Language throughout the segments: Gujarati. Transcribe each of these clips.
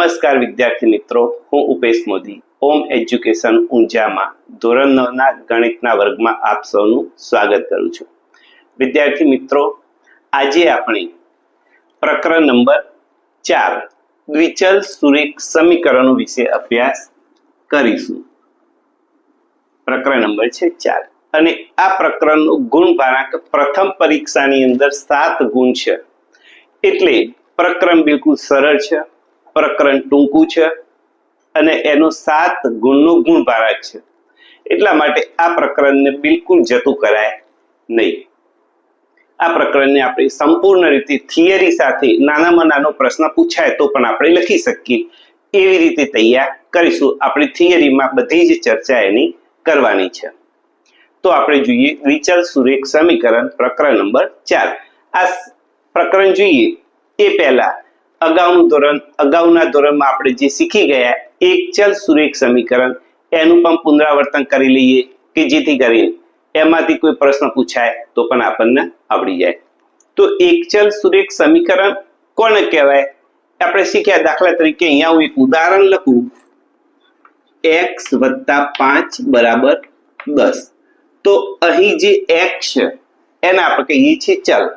નમસ્કાર વિદ્યાર્થી મિત્રો, હું ઉપેશ મોદી, ઓમ એજ્યુકેશન ઊંઝામાં, ધોરણ નવના ગણિતના વર્ગમાં આપ સૌનું સ્વાગત કરું છું. વિદ્યાર્થી મિત્રો, આજે આપણે પ્રકરણ નંબર ચાર, દ્વિચલ સુરેખ સમીકરણો વિશે અભ્યાસ કરીશું. પ્રકરણ નંબર છે ચાર. અને આ પ્રકરણનું ગુણ ભારાંક પ્રથમ પરીક્ષાની અંદર સાત ગુણ છે. એટલે પ્રકરણ બિલકુલ સરળ છે. પ્રકરણ ટૂંકું છે અને એનું સાત ગુણનું ગુણ ભારાંક છે. એટલા માટે આ પ્રકરણને બિલકુલ જતું કરાય નહીં. આ પ્રકરણને આપણે સંપૂર્ણ રીતે થિયરી સાથે નાનામાં નાનો પ્રશ્ન પૂછાય તો પણ આપણે લખી શકીએ. એવી રીતે તૈયાર કરીશું. આપણી થિયરીમાં બધી જ ચર્ચા એની કરવાની છે. તો આપણે જોઈએ વિચલ સુરેખ સમીકરણ પ્રકરણ નંબર ચાર. આ પ્રકરણ જોઈએ. એ પહેલા અગાઉનું ધોરણ, અગાઉના ધોરણમાં આપણે જે શીખી ગયા, એક ચલ સુરેખ સમીકરણ, એનું પણ પુનરાવર્તન કરી લઈએ કે જેથી કરીને એમાંથી કોઈ પ્રશ્ન પૂછાય તો પણ આપણને આવડી જાય. તો એક ચલ સુરેખ સમીકરણ કોને કહેવાય? આપણે શીખ્યા દાખલા તરીકે અહીંયા હું એક ઉદાહરણ લખું. એક્સ વત્તા પાંચ બરાબર દસ. તો અહીં જે એક્સ છે, એને આપણે કહીએ છીએ ચલ.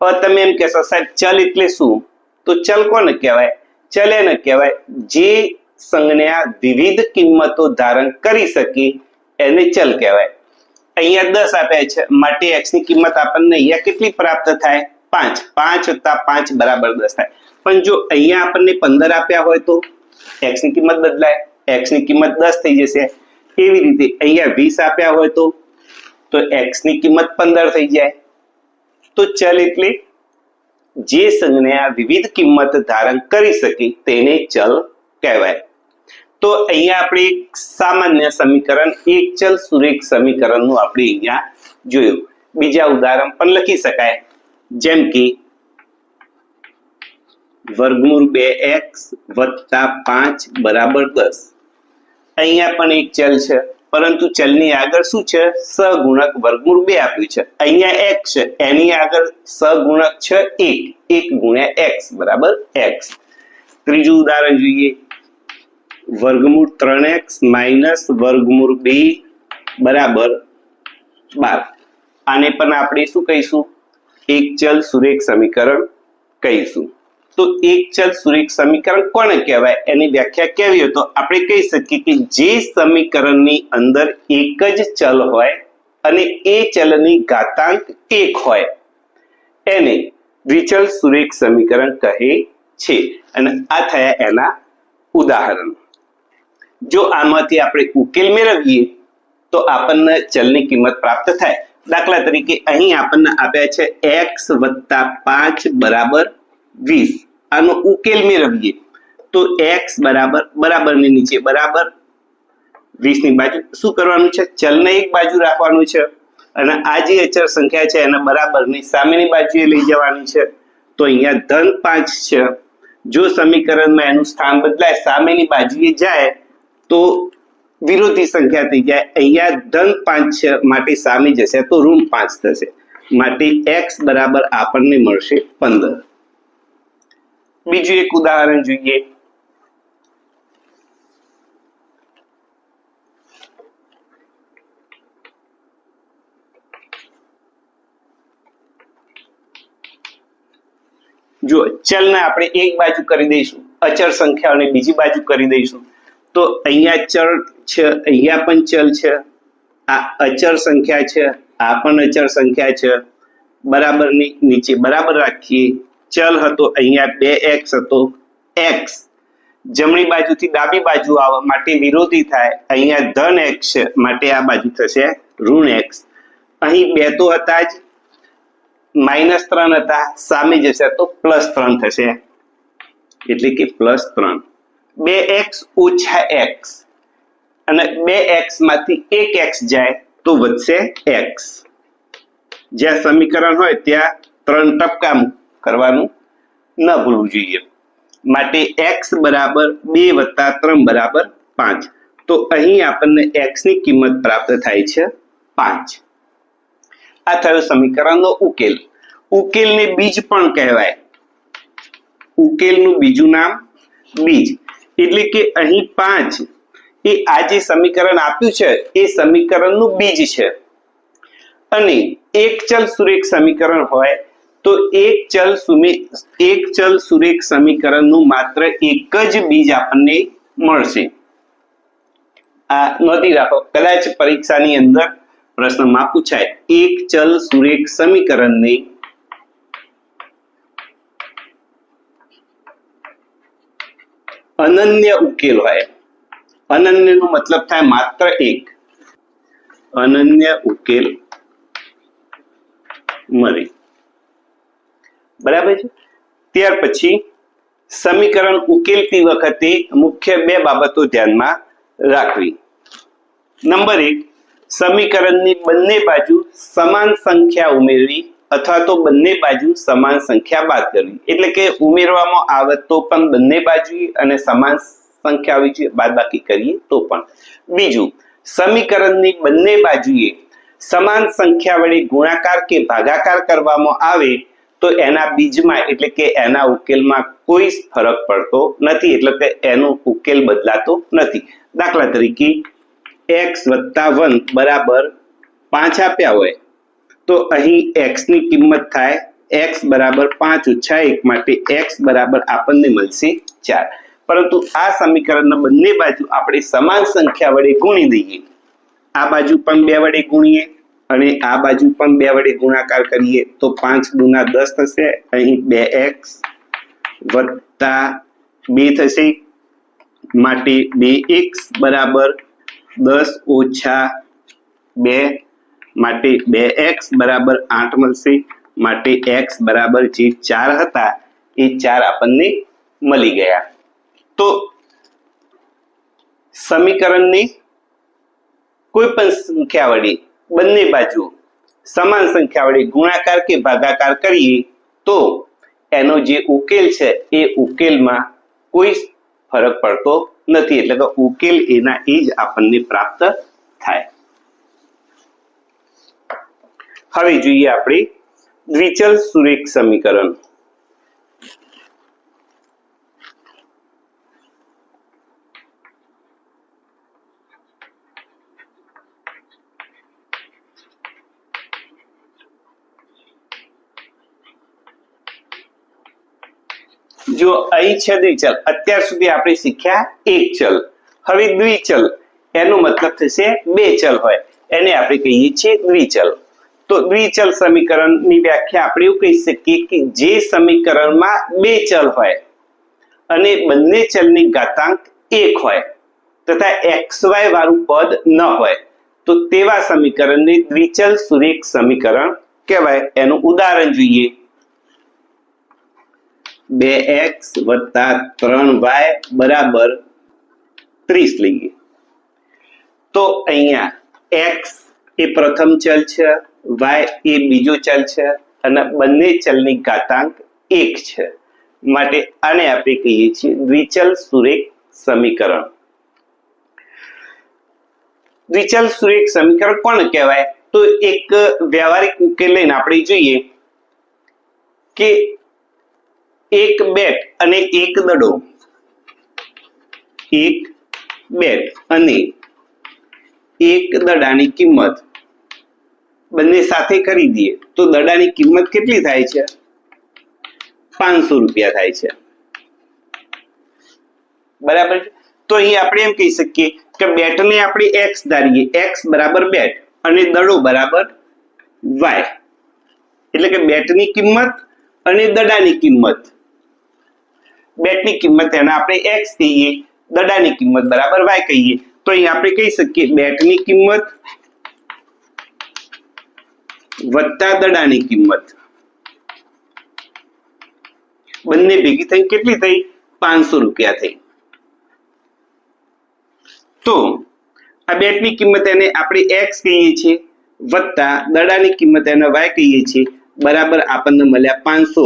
હવે તમે એમ કહેશો, સાહેબ, ચલ એટલે શું? તો ચલ કોને કહેવાય? ચલ એને કહેવાય. જે સંજ્ઞા વિવિધ કિંમતો ધારણ કરી શકે, એને ચલ કહેવાય. અહીંયા દસ આપ્યા છે. માટે એક્સની કિંમત આપણને અહીંયા કેટલી પ્રાપ્ત થાય? પાંચ. પાંચ વત્તા પાંચ બરાબર દસ થાય. પણ જો અહીંયા આપણને પંદર આપ્યા હોય તો એક્સની કિંમત બદલાય. એક્સની કિંમત દસ થઈ જશે. એવી રીતે અહીંયા વીસ આપ્યા હોય તો તો એક્સની કિંમત પંદર થઈ જાય. તો ચલ એટલે જે સંજ્ઞા વિવિધ કિંમત ધારણ કરી શકે તેને ચલ કહેવાય. તો અહીંયા આપણે સામાન્ય સમીકરણ, એક ચલ સુરેખ સમીકરણનું આપણે અહીંયા જોયું. બીજા ઉદાહરણ પણ લખી શકાય. જેમ કે વર્ગમૂળ બે એક્સ વત્તા પાંચ બરાબર દસ. અહીંયા પણ એક ચલ છે. પરંતુ ચલની આગળ શું છે? સગુણક વર્ગમૂળ બે આપ્યું છે. અહીંયા એક્સ છે. એની આગળ સગુણક છે એક. એક ગુણ્યા એક્સ બરાબર એક્સ ત્રીજું ઉદાહરણ જોઈએ. વર્ગમૂળ ત્રણ એક્સ માઇનસ વર્ગમૂળ બે, બરાબર બાર. આને પણ આપણે શું કહીશું? એક ચલ સુરેખ સમીકરણ કહીશું. તો એક ચલ સુરેખ સમીકરણ કોને કહેવાય? એની વ્યાખ્યા કેવી હોય? તો આપણે કહી શકીએ કે જે સમીકરણની અંદર એક જ ચલ હોય અને એ ચલની ઘાતાંક એક હોય. એને દ્વિચલ સુરેખ સમીકરણ કહે છે. અને આ થયા એના ઉદાહરણ. જો આમાંથી આપણે ઉકેલ મેળવીએ, તો આપણને ચલની કિંમત પ્રાપ્ત થાય. દાખલા તરીકે અહીં આપણને આપ્યા છે એક્સ વત્તા પાંચ બરાબર વીસ. આનો ઉકેલ મેળવીએ. તો એક્સ બરાબર, બરાબરની નીચે બરાબર વીસની બાજુ. શું કરવાનું છે? ચલને એક બાજુ રાખવાનું છે અને આ જે અચળ સંખ્યા છે એના બરાબરની સામેની બાજુએ લઈ જવાની છે. તો અહીંયા ધન પાંચ છે. જો સમીકરણમાં એનું સ્થાન બદલાય, સામેની બાજુએ જાય, તો વિરોધી સંખ્યા થઈ જાય. અહીંયા ધન પાંચ છે, માટે સામે જશે. તો ઋણ પાંચ થશે. માટે એક્સ બરાબર આપણને મળશે પંદર. બીજું એક ઉદાહરણ જોઈએ. જો ચલને આપણે એક બાજુ કરી દઈશું, અચળ સંખ્યાઓને બીજી બાજુ કરી દઈશું, તો અહીંયા ચલ છે, અહીંયા પણ ચલ છે, આ અચળ સંખ્યા છે, આ પણ અચળ સંખ્યા છે, બરાબરની નીચે બરાબર રાખીએ. ચલ હતો, અહીંયા બે એક્સ હતો. એક્સ જમણી બાજુથી ડાબી બાજુ આવવા માટે વિરોધી થાય, અહીંયા ધન એક્સ માટે આ બાજુ થશે ઋણ એક્સ અહીં બે તો હતા જ માઇનસ ત્રણ હતા, સામે જશે તો પ્લસ ત્રણ થશે. એટલે કે પ્લસ ત્રણ. બે એક્સ ઓછા એક્સ અને બે એક્સમાંથી એક એક્સ જાય તો વધશે એક્સ જ્યાં સમીકરણ હોય ત્યાં ત્રણ ટપકા કરવાનું ન ભૂલવું જોઈએ. માટે એક્સ બરાબર બે વત્તા ત્રણ બરાબર પાંચ. તો અહીં આપણને એક્સની કિંમત પ્રાપ્ત થાય છે પાંચ. આ થયો સમીકરણનો ઉકેલ. ઉકેલને બીજ પણ કહેવાય. ઉકેલનું બીજું નામ બીજ. એટલે કે અહીં પાંચ એ આ જે સમીકરણ આપ્યું છે, એ સમીકરણનું બીજ છે. અને એક ચલ સુરેખ સમીકરણ હોય તો એક ચલ એક ચલ સુરેખ સમીકરણનું માત્ર એક જ બીજ આપણને મળશે. આ નોંધી રાખો. કદાચ પરીક્ષાની અંદર પ્રશ્નમાં પૂછાય. એક ચલ સુરેખ સમીકરણને અનન્ય ઉકેલ હોય. અનન્ય નો મતલબ થાય માત્ર એક. અનન્ય ઉકેલ મળે. બરાબર છે? ત્યાર પછી સમીકરણ ઉકેલતી વખતે મુખ્ય બે બાબતો ધ્યાનમાં રાખવી. નંબર એક, સમીકરણની બંને બાજુ સમાન સંખ્યા ઉમેરવી અથવા તો બંને બાજુ સમાન સંખ્યા બાદ કરવી. એટલે કે ઉમેરવામાં આવે તો પણ બંને બાજુએ અને સમાન સંખ્યા આવી જોઈએ બાદ બાકી કરીએ તો પણ. બીજું, સમીકરણની બંને બાજુએ સમાન સંખ્યા વડે ગુણાકાર કે ભાગાકાર કરવામાં આવે તો એના બીજમાં એટલે કે એના ઉકેલમાં કોઈ ફરક પડતો નથી, એટલે કે એનો ઉકેલ બદલાતો નથી. દાખલા તરીકે એક્સ વત્તા વન બરાબર પાંચ આપ્યા હોય, તો અહીં એક્સની કિંમત થાય એક્સ બરાબર પાંચ ઓછા એક માટે એક્સ બરાબર આપણને મળશે ચાર. પરંતુ આ સમીકરણના બંને બાજુ આપણે સમાન સંખ્યા વડે ગુણી દઈએ. આ બાજુ પણ બે વડે ગુણીએ અને આ બાજુ પણ બે વડે ગુણાકાર કરીએ તો પાંચ દુના દસ થશે. અહીં બે એક્સ વત્તા બે થશે. માટે બે એક્સ બરાબર દસ ઓછા બે માટે બે એક્સ બરાબર આઠ મળશે. માટે એક્સ બરાબર જે ચાર હતા, એ ચાર આપણને મળી ગયા. તો સમીકરણની કોઈ પણ સંખ્યા વડે બંને બાજુ સમાન સંખ્યા વડે ગુણાકાર કે ભાગાકાર કરીએ, તો એનો જે ઉકેલ છે, એ ઉકેલમાં કોઈ ફરક પડતો નથી. એટલે કે ઉકેલ એના એ જ આપણને પ્રાપ્ત થાય. હવે જોઈએ આપણે દ્વિચલ સુરેખ સમીકરણ જો અહીં છે દ્વિચલ અત્યાર સુધી આપણે શીખ્યા એક ચલ. હવે દ્વિચલ એનો મતલબ થશે બે ચલ હોય. એને આપણે કહીએ છીએ દ્વિચલ તો દ્વિચલ સમીકરણની વ્યાખ્યા આપણે એવું કહી શકીએ કે જે સમીકરણમાં બે ચલ હોય અને બંને ચલની ઘાતાંક એક હોય તથા એક્સ વાય વાળું પદ ન હોય, તો તેવા સમીકરણને દ્વિચલ સુરેખ સમીકરણ કહેવાય. એનું ઉદાહરણ જોઈએ. બે એક્સ વત્તા ત્રણ વાય બરાબર ત્રીસ લઈએ તો અહીંયા એક્સ એ પ્રથમ ચલ છે, વાય એ બીજો ચલ છે અને બંને ચલની ઘાતાંક એક છે. માટે આને આપણે કહીએ છીએ દ્વિચલ સુરેખ સમીકરણ. દ્વિચલ સુરેખ સમીકરણ કોણ કહેવાય? તો એક વ્યવહારિક ઉકેલ લઈને આપણે જોઈએ કે એક બેટ અને એક દડો. એક બેટ અને એક દડાની કિંમત. બંને સાથે ખરીદીએ તો દડાની કિંમત કેટલી થાય છે? પાંચસો રૂપિયા થાય છે. બરાબર તો અહીં આપણે એમ કહી શકીએ કે બેટને આપણે એક્સ ધારીએ. એક્સ બરાબર બેટ અને દડો બરાબર વાય એટલે કે બેટની કિંમત અને દડાની કિંમત. બેટની કિંમત એને આપણે એક્સ કહીએ, દડાની કિંમત બરાબર વાય કહીએ. તો અહીં આપણે કહી શકીએ બેટની કિંમત વત્તા દડાની કિંમત. બંને ભેગી થઈ, કેટલી થઈ? પાંચસો રૂપિયા થઈ. તો આ બેટની કિંમત એને આપણે એક્સ કહીએ છીએ, વત્તા દડાની કિંમત એને વાય કહીએ છીએ. બરાબર આપણને મળ્યા પાંચસો.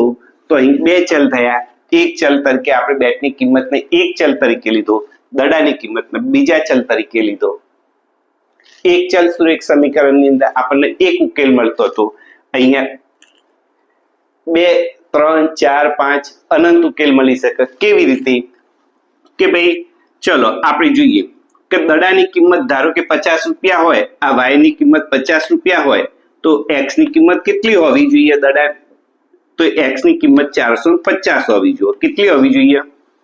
તો અહીં બે ચલ થયા. એક ચલ તરીકે આપણે બેટની કિંમતને એક ચલ તરીકે લીધો, દડાની કિંમતને બીજા ચલ તરીકે લીધો. એક ચલ સુરેખ સમીકરણની અંદર આપણને એક ઉકેલ મળતો હતો. અહીંયા બે, ત્રણ, ચાર, પાંચ અનંત ઉકેલ મળી શકે. કેવી રીતે? કે ભાઈ, ચલો, આપણે જોઈએ કે દડાની કિંમત ધારો કે પચાસ રૂપિયા હોય, આ વાયની કિંમત પચાસ રૂપિયા હોય, તો એક્સની કિંમત કેટલી હોવી જોઈએ દડા તો એક્સની કિંમત ચારસો પચાસ હોવી જોઈએ. કેટલી હોવી જોઈએ?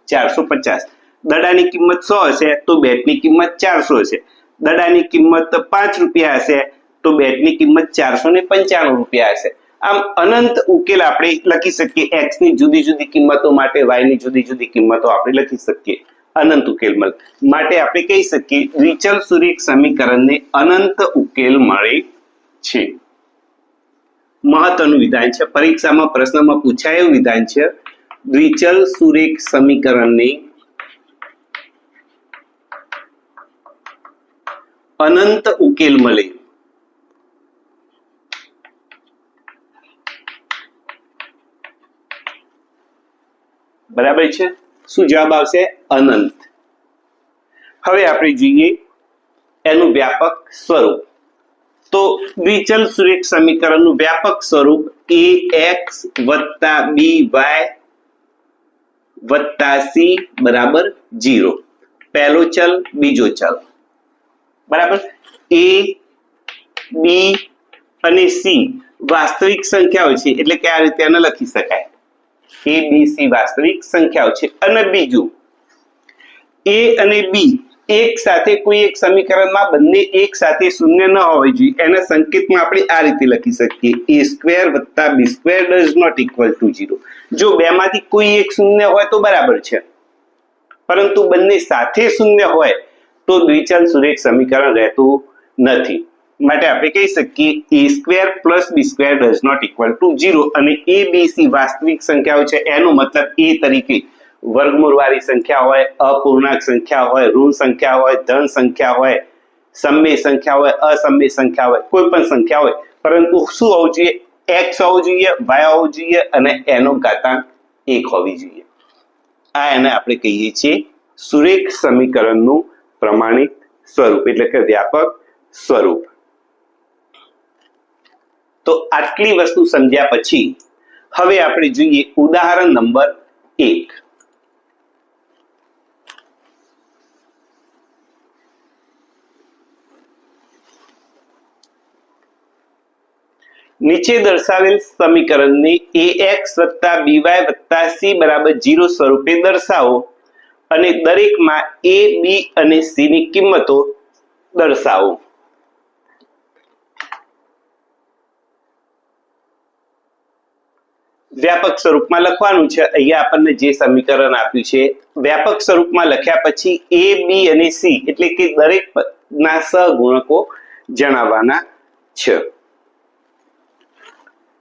ચારસો પચાસ. દડાની કિંમત સો હશે, તો બેટની કિંમત ચારસો હશે. દડાની કિંમત પાંચ રૂપિયા હશે, તો બેટની કિંમત ચારસો ને પંચાણું રૂપિયા હશે. આમ અનંત ઉકેલ આપણે લખી શકીએ. એક્સની જુદી જુદી કિંમતો માટે વાયની જુદી જુદી કિંમતો આપણે લખી શકીએ. અનંત ઉકેલ મળે, માટે આપણે કહી શકીએ દ્વિચલ સુરેખ સમીકરણને અનંત ઉકેલ મળે છે. મહત્વનું વિધાન છે. પરીક્ષામાં, પ્રશ્નમાં પૂછાયેલું વિધાન છે. દ્વિચલ સુરેખ સમીકરણની અનંત ઉકેલ મળે. બરાબર છે? શું જવાબ આવશે? અનંત. હવે આપણે જોઈએ એનું વ્યાપક સ્વરૂપ. તો દ્વિચલ સુરેખ સમીકરણનું વ્યાપક સ્વરૂપ એ એક્સ વત્તા બી વાય વત્તા સી બરાબર જીરો પહેલો ચલ, બીજો ચલ. બરાબર? એ બી અને સી વાસ્તવિક સંખ્યાઓ છે, એટલે કે આ રીતે આને લખી શકાય. એ બી સી વાસ્તવિક સંખ્યાઓ છે અને બીજું. એ અને બી એક સાથે કોઈ એક સમીકરણમાં બંને એક સાથે શૂન્ય ન હોવી જોઈએ એના સંકેતમાં આપણે આ રીતે લખી શકીએ. એ સ્ક્વેર વત્તા b square does not equal to zero જો બેમાંથી કોઈ એક શૂન્ય હોય તો બરાબર છે. પરંતુ બંને સાથે શૂન્ય હોય તો દ્વિચલ સુરેખ સમીકરણ રહેતું નથી. માટે આપણે કહી શકીએ a square plus b square does not equal to zero અને એ બી સી વાસ્તવિક સંખ્યાઓ છે. એનો મતલબ એ તરીકે વર્ગમૂળવાળી સંખ્યા હોય, અપૂર્ણાંક સંખ્યા હોય, ઋણ સંખ્યા હોય, ધન સંખ્યા હોય, સમય સંખ્યા હોય, અસમય સંખ્યા હોય, કોઈ પણ સંખ્યા હોય. પરંતુ શું હોવું જોઈએ? એક્સ હોવું જોઈએ વાય હોવું જોઈએ અને એનો ઘાતાંક એક હોવી જોઈએ. આ એને આપણે કહીએ છીએ સુરેખ સમીકરણનું પ્રમાણિત સ્વરૂપ, એટલે કે વ્યાપક સ્વરૂપ. તો આટલી વસ્તુ સમજ્યા પછી, હવે આપણે જોઈએ ઉદાહરણ નંબર એક. નીચે દર્શાવેલ સમીકરણને એ વત્તા બીવાય વત્તા સી બરાબર જીરો સ્વરૂપે દર્શાવો અને દરેકમાં એ બી અને સી ની કિંમતો દર્શાવો. વ્યાપક સ્વરૂપમાં લખવાનું છે. અહીંયા આપણને જે સમીકરણ આપ્યું છે, વ્યાપક સ્વરૂપમાં લખ્યા પછી એ બી અને સી એટલે કે દરેક ના સહગુણકો જણાવવાના છે.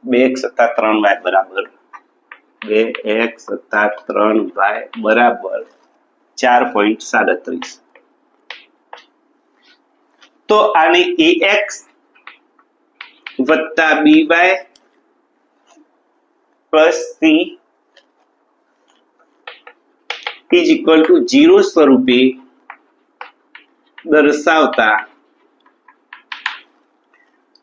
બે એક સત્તા ત્રણ વાય બરાબર. બે એક સત્તા ત્રણ વાય બરાબર ચાર પોઈન્ટ સાડત્રીસ. તો આને એ એક્સ વત્તા b y plus c is equal to zero સ્વરૂપે દર્શાવતા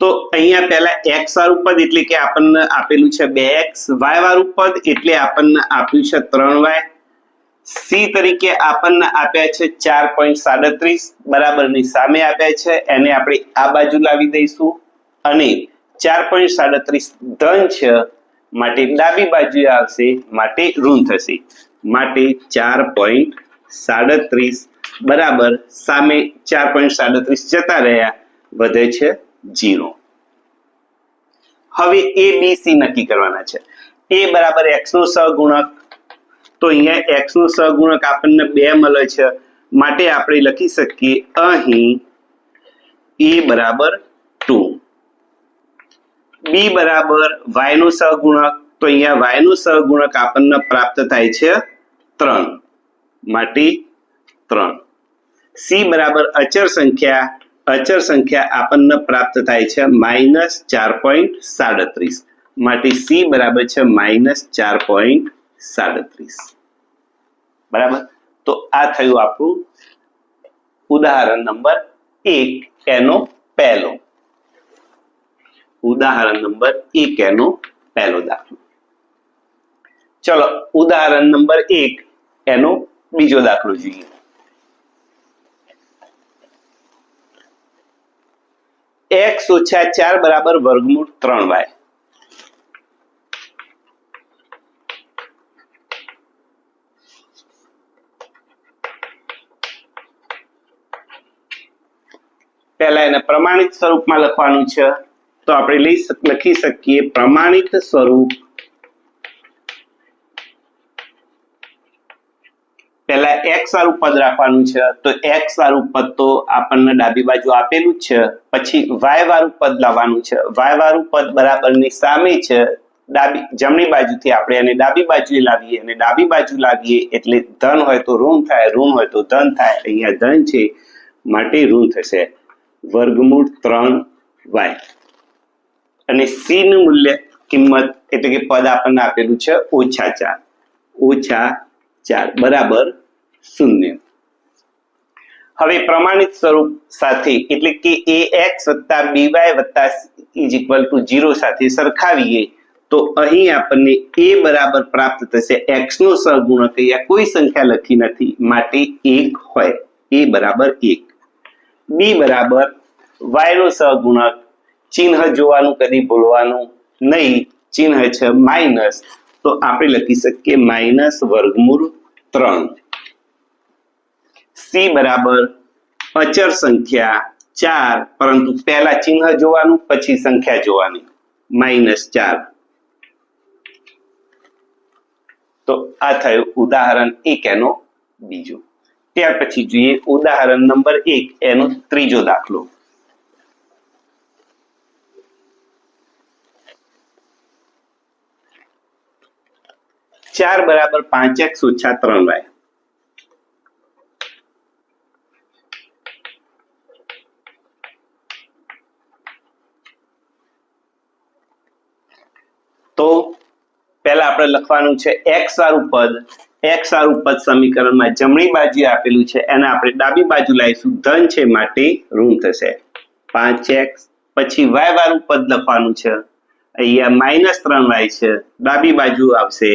તો અહીંયા પહેલા એક્સ વાળું પદ એટલે કે આપણને આપેલું છે બે એક્સ વાય વાળું પદ એટલે આપણને આપ્યું છે ત્રણ વાય સી તરીકે આપણને આપ્યા છે ચાર પોઈન્ટ સાડત્રીસ. બરાબરની સામે આપ્યા છે. એને આપણે આ બાજુ લાવી દઈશું. અને ચાર પોઈન્ટ સાડત્રીસ ધન છે માટે ડાબી બાજુ આવશે, માટે ઋણ થશે. માટે ચાર પોઈન્ટ સાડત્રીસ. બરાબર. સામે ચાર પોઈન્ટ સાડત્રીસ જતા રહ્યા. વધે છે જીરો. હવે એ બી સી નક્કી કરવાના છે. એ બરાબર એક્સ નો સહગુણક. તો અહીંયા એક્સ નો સહગુણક આપણને બે મળે છે. માટે આપણે લખી શકીએ અહીં એ બરાબર ટુ બી બરાબર વાય નો સહગુણક. તો અહીંયા વાય નો સહગુણક આપણને પ્રાપ્ત થાય છે ત્રણ. માટે ત્રણ. સી બરાબર અચર સંખ્યા અચર સંખ્યા આપણને પ્રાપ્ત થાય છે માઇનસ ચાર પોઈન્ટ સાડત્રીસ. માટે સી બરાબર છે માઇનસ ચાર પોઈન્ટ સાડત્રીસ. બરાબર? તો આ થયું આપણું ઉદાહરણ નંબર એક એનો પહેલો. ઉદાહરણ નંબર એક એનો પહેલો દાખલો. ચલો, ઉદાહરણ નંબર એક એનો બીજો દાખલો જોઈએ. એક્સ ઓછા ચાર બરાબર વર્ગમૂળ ત્રણ વાય. પહેલા એને પ્રમાણિત સ્વરૂપમાં લખવાનું છે. તો આપણે લઈ લખી શકીએ પ્રમાણિત સ્વરૂપ પહેલા એક્સ વાળું પદ રાખવાનું છે, તો એક્સ વાળું પદ તો આપણને ડાબી બાજુ આપેલું જ છે. પછી વાય વાળું પદ લાવવાનું છે. વાય વાળું પદ બરાબરની સામે છે. ડાબી, જમણી બાજુથી આપણે એને ડાબી બાજુએ લાવીએ અને ડાબી બાજુ લાવીએ એટલે ધન હોય તો ઋણ થાય, ઋણ હોય તો ધન થાય. અહીંયા ધન છે, માટે ઋણ થશે. વર્ગમૂળ ત્રણ વાય અને સી નું મૂલ્ય કિંમત એટલે કે પદ આપણને આપેલું છે ઓછા ચાર. ઓછા ચાર. બરાબર? શૂન્ય. હવે પ્રમાણિત સ્વરૂપ સાથે એટલે કે એ એક્સ વત્તા બીવાય વત્તા ઇઝ ઇક્વલ ટુ ઝીરો સાથે સરખાવીએ તો અહીં આપણને એ બરાબર પ્રાપ્ત થશે. એક્સ નો સહગુણક અહીંયા કોઈ સંખ્યા લખી નથી. માટે એક હોય. એ બરાબર એક. બી બરાબર વાય નો સહગુણક. ચિહ્ન જોવાનું, કદી ભૂલવાનું નહીં. ચિહ્ન છે માઇનસ. તો આપણે લખી શકીએ માઇનસ વર્ગમૂળ ત્રણ. સી બરાબર અચર સંખ્યા ચાર, પરંતુ પહેલા ચિહ્ન જોવાનું, પછી સંખ્યા જોવાની. માઇનસ ચાર. તો આ થયું ઉદાહરણ એક એનો બીજો. ત્યાર પછી જોઈએ ઉદાહરણ નંબર એક, એનો ત્રીજો દાખલો. ચાર બરાબર પાંચ એક્સ ઓછા ત્રણ વાય. પહેલા આપણે લખવાનું છે એક્સ વાળું પદ. એક્સ વાળું પદ સમીકરણમાં જમણી બાજુ આપેલું છે. એને આપણે ડાબી બાજુ લાવીશું. ધન છે માટે ઋણ થશે. પાંચ એક્સ પછી વાય વાળું પદ લખવાનું છે. અહીંયા માઇનસ ત્રણ વાય છે. ડાબી બાજુ આવશે.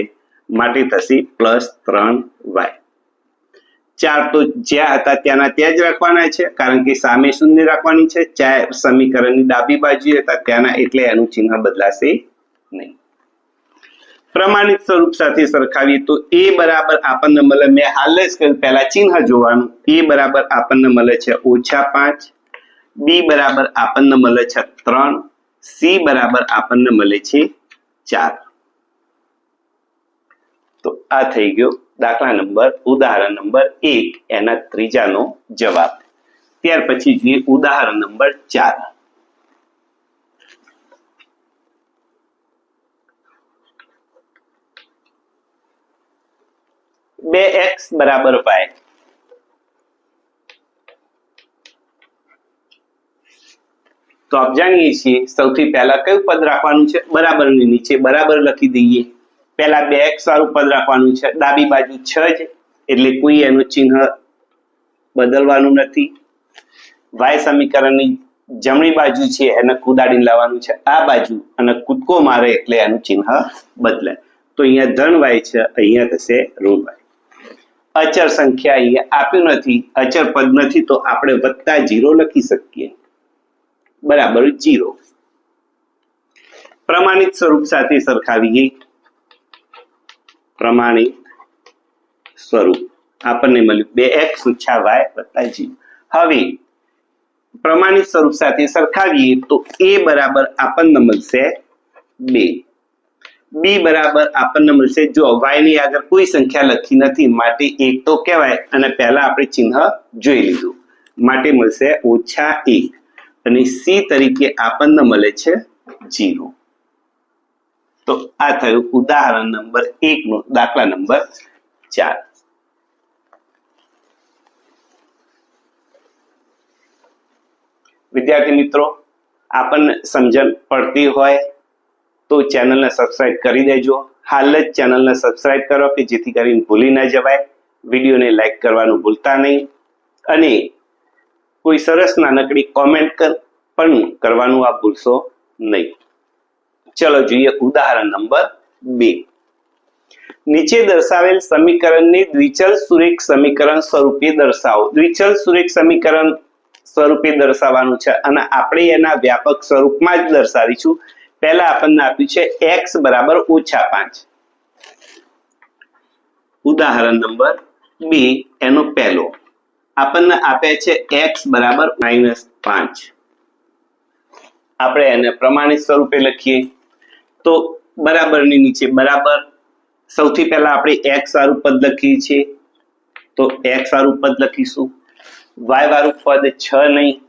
માટે થશે પ્લસ ત્રણ વાય ચાર તો જ્યાં હતા ત્યાંના ત્યાં જ રાખવાના છે. કારણ કે સામે શૂન્ય રાખવાની છે. ચાર સમીકરણની ડાબી બાજુ હતા ત્યાંના, એટલે એનું ચિહ્ન બદલાશે નહીં. પ્રમાણિત સ્વરૂપ સાથે સરખાવીએ તો એ બરાબર આપણને મળે. મેં હાલ જ કહ્યું, પહેલા ચિહ્ન જોવાનું. એ બરાબર આપણને મળે છે ઓછા પાંચ. બી બરાબર આપણને મળે છે ત્રણ. સી બરાબર આપણને મળે છે ચાર. તો આ થઈ ગયો દાખલા નંબર, ઉદાહરણ નંબર એક, એના ત્રીજાનો જવાબ. ત્યાર પછી જોઈએ ઉદાહરણ નંબર ચાર. બે એક્સ બરાબર વાય. તો આપ જાણીએ છીએ સૌથી પહેલા કયું પદ રાખવાનું છે? બરાબરની નીચે બરાબર લખી દઈએ. પહેલા બે એક્સ વાળું પદ રાખવાનું છે. ડાબી બાજુ છ જ, એટલે કોઈ એનું ચિહ્ન બદલવાનું નથી. વાય સમીકરણની જમણી બાજુ છે, એને કુદાડીને લાવવાનું છે. આ બાજુ અને કૂદકો મારે એટલે એનું ચિહ્ન બદલે. તો અહીંયા ધન વાય છે, અહીંયા થશે ઋણ વાય. અચર સંખ્યા અહીંયા આપ્યું નથી અચર પદ નથી, તો આપણે વત્તા જીરો લખી શકીએ. બરાબર જીરો. પ્રમાણિત સ્વરૂપ સાથે સરખાવીએ. પ્રમાણિત સ્વરૂપ. આપણને મળ્યું બે એક્સ ઓછા વાય વત્તા જીરો. હવે, પ્રમાણિત સ્વરૂપ સાથે સરખાવીએ તો એ બરાબર આપણને મળશે બે. બી બરાબર આપણને મળશે. જો વાયની આગળ કોઈ સંખ્યા લખી નથી, માટે એક તો કહેવાય અને પહેલા આપણે ચિહ્ન જોઈ લીધું. માટે મળશે ઓછા એક. અને સી તરીકે આપણને મળે છે જીરો. તો આ થયું ઉદાહરણ નંબર એક નો દાખલા નંબર ચાર. વિદ્યાર્થી મિત્રો, આપણને સમજણ પડતી હોય તો ચેનલને સબસ્ક્રાઇબ કરી દેજો. હાલ જ ચેનલને સબસ્ક્રાઇબ કરો કે જેથી કરીને ભૂલી ન જવાય. વિડીયોને લાઈક કરવાનું ભૂલતા નહીં. અને કોઈ સરસ નાનકડી કોમેન્ટ પણ કરવાનું આ ભૂલશો નહીં. ચલો જોઈએ ઉદાહરણ નંબર બે. નીચે દર્શાવેલ સમીકરણને દ્વિચલ સુરેખ સમીકરણ સ્વરૂપે દર્શાવો. દ્વિચલ સુરેખ સમીકરણ સ્વરૂપે દર્શાવવાનું છે અને આપણે એના વ્યાપક સ્વરૂપમાં જ દર્શાવીશું. પહેલા આપણને આપ્યું છે એક્સ બરાબર ઓછા પાંચ. ઉદાહરણ નંબર બે એનો પહેલો. આપણને આપે છે એક્સ બરાબર માઇનસ પાંચ. આપણે એને પ્રમાણિત સ્વરૂપે લખીએ. તો બરાબરની નીચે બરાબર સૌથી પહેલા આપણે એક્સ વાળું પદ લખીએ છીએ. તો એક્સ વાળું પદ લખીશું. વાય વાળું પદ છ નહીં.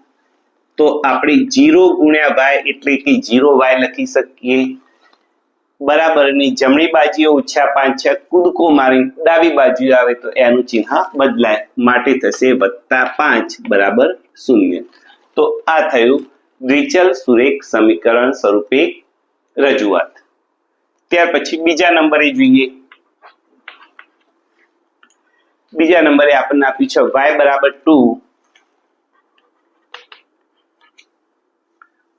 તો આપણે જીરો ગુણ્યા વાય એટલે કે જીરો વાય લખી શકીએ. બરાબરની જમણી બાજુએ ઓછા પાંચ કૂદકો મારી ડાબી બાજુ આવે તો એનું ચિહ્ન બદલાય. માટે થશે વત્તા પાંચ બરાબર શૂન્ય. તો આ થયું દ્વિચલ સુરેખ સમીકરણ સ્વરૂપે રજૂઆત. ત્યાર પછી બીજા નંબરે જોઈએ. બીજા નંબરે આપણને આપ્યું છે વાય બરાબર ટુ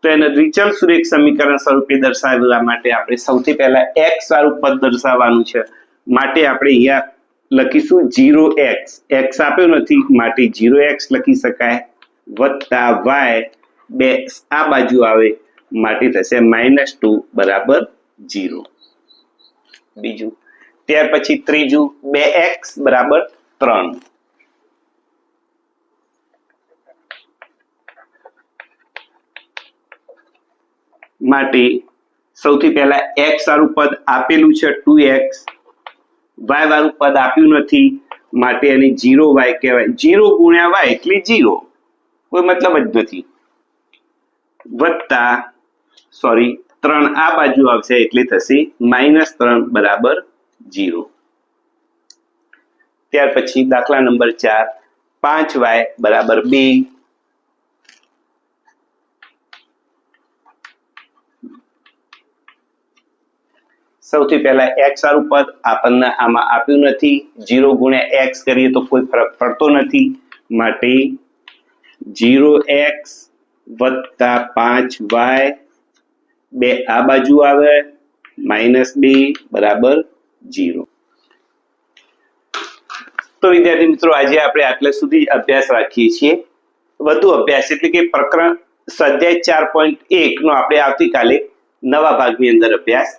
તો એને રિચલ સુરેખ સમીકરણ સ્વરૂપે દર્શાવવા માટે આપણે સૌથી પહેલા એક્સ વાળું પદ દર્શાવવાનું છે. માટે આપણે અહીંયા લખીશું જીરો એક્સ એક્સ આપ્યો નથી, માટે જીરો એક્સ લખી શકાય. વત્તા વાય બે આ બાજુ આવે, માટે થશે માઇનસ ટુ બરાબર જીરો બીજું, ત્યાર પછી ત્રીજું બે એક્સ બરાબર ત્રણ. માટે સૌથી પહેલા એક્સ વાળું પદ આપેલું છે ટુ એક્સ વાય વાળું પદ આપ્યું નથી. માટે એને જીરો વાય કહેવાય. જીરો ગુણ્યા વાય એટલે જીરો કોઈ મતલબ જ નથી. વત્તા સોરી ત્રણ આ બાજુ આવશે એટલે થશે માઇનસ ત્રણ બરાબર જીરો ત્યાર પછી દાખલા નંબર ચાર, પાંચ વાય બરાબર બે. સૌથી પહેલા એક્સ વાળું પદ આપણને આમાં આપ્યું નથી. જીરો ગુણ્યા એક્સ કરીએ તો કોઈ ફરક પડતો નથી. માટે જીરો એક્સ વત્તા પાંચ વાય બે આ બાજુ આવે, માઇનસ બી બરાબર જીરો તો વિદ્યાર્થી મિત્રો, આજે આપણે આટલે સુધી અભ્યાસ રાખીએ છીએ. વધુ અભ્યાસ એટલે કે પ્રકરણ સ્વાધ્યાય ચાર પોઈન્ટ એક નો આપણે આવતીકાલે નવા ભાગની અંદર અભ્યાસ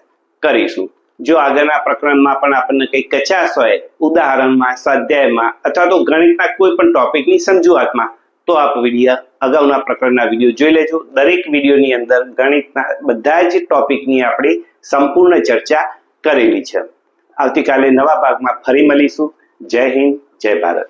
કરીશું. જો આગળના પ્રકરણમાં પણ આપણને કંઈ કચાશ હોય, ઉદાહરણમાં, સ્વાધ્યાયમાં અથવા તો ગણિતના કોઈ પણ ટોપિકની સમજૂઆતમાં, તો આપ વીડિયો અગાઉના પ્રકરણના વીડિયો જોઈ લેજો. દરેક વિડીયોની અંદર ગણિતના બધા જ ટોપિકની આપણે સંપૂર્ણ ચર્ચા કરેલી છે. આવતીકાલે નવા ભાગમાં ફરી મળીશું. જય હિન્દ, જય ભારત.